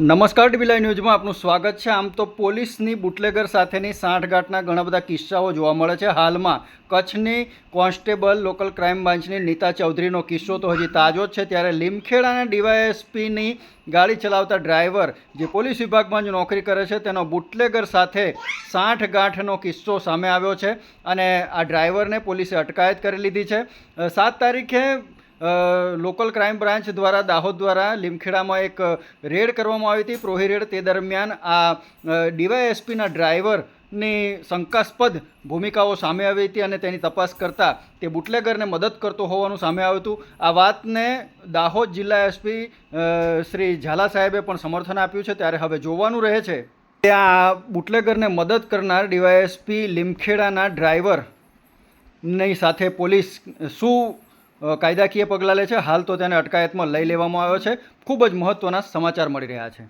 નમસ્કાર ડીબીલાઈ ન્યૂઝમાં આપનું સ્વાગત છે. આમ તો પોલીસની બુટલેગર સાથેની સાંઠગાંઠના ઘણા બધા કિસ્સાઓ જોવા મળે છે. હાલમાં કચ્છની કોન્સ્ટેબલ લોકલ ક્રાઇમ બ્રાન્ચની નીતા ચૌધરીનો કિસ્સો તો હજી તાજો જ છે. ત્યારે લીમખેડાના ડીવાયએસપીની ગાડી ચલાવતા ડ્રાઈવર જે પોલીસ વિભાગમાં જ નોકરી કરે છે, તેનો બુટલેગર સાથે સાંઠગાંઠનો કિસ્સો સામે આવ્યો છે અને આ ડ્રાઈવરને પોલીસે અટકાયત કરી લીધી છે. સાત તારીખે લોકલ ક્રાઇમ બ્રાન્ચ દ્વારા, દાહોદ દ્વારા લીમખેડામાં એક રેડ કરવામાં આવી હતી. પ્રોહી રેડ તે દરમિયાન આ ડીવાયએસપીના ડ્રાઈવરની શંકાસ્પદ ભૂમિકાઓ સામે આવી હતી અને તેની તપાસ કરતાં તે બુટલેગરને મદદ કરતો હોવાનું સામે આવ્યું હતું. આ વાતને દાહોદ જિલ્લા એસપી શ્રી ઝાલા સાહેબે પણ સમર્થન આપ્યું છે. ત્યારે હવે જોવાનું રહે છે ત્યાં બુટલેગરને મદદ કરનાર ડીવાયએસપી લીમખેડાના ડ્રાઈવરની સાથે પોલીસ શું કાયદાકીય પગલાં લે છે. હાલ તો તેને અટકાયતમાં લઈ લેવામાં આવ્યો છે. ખૂબ જ મહત્ત્વના સમાચાર મળી રહ્યા છે.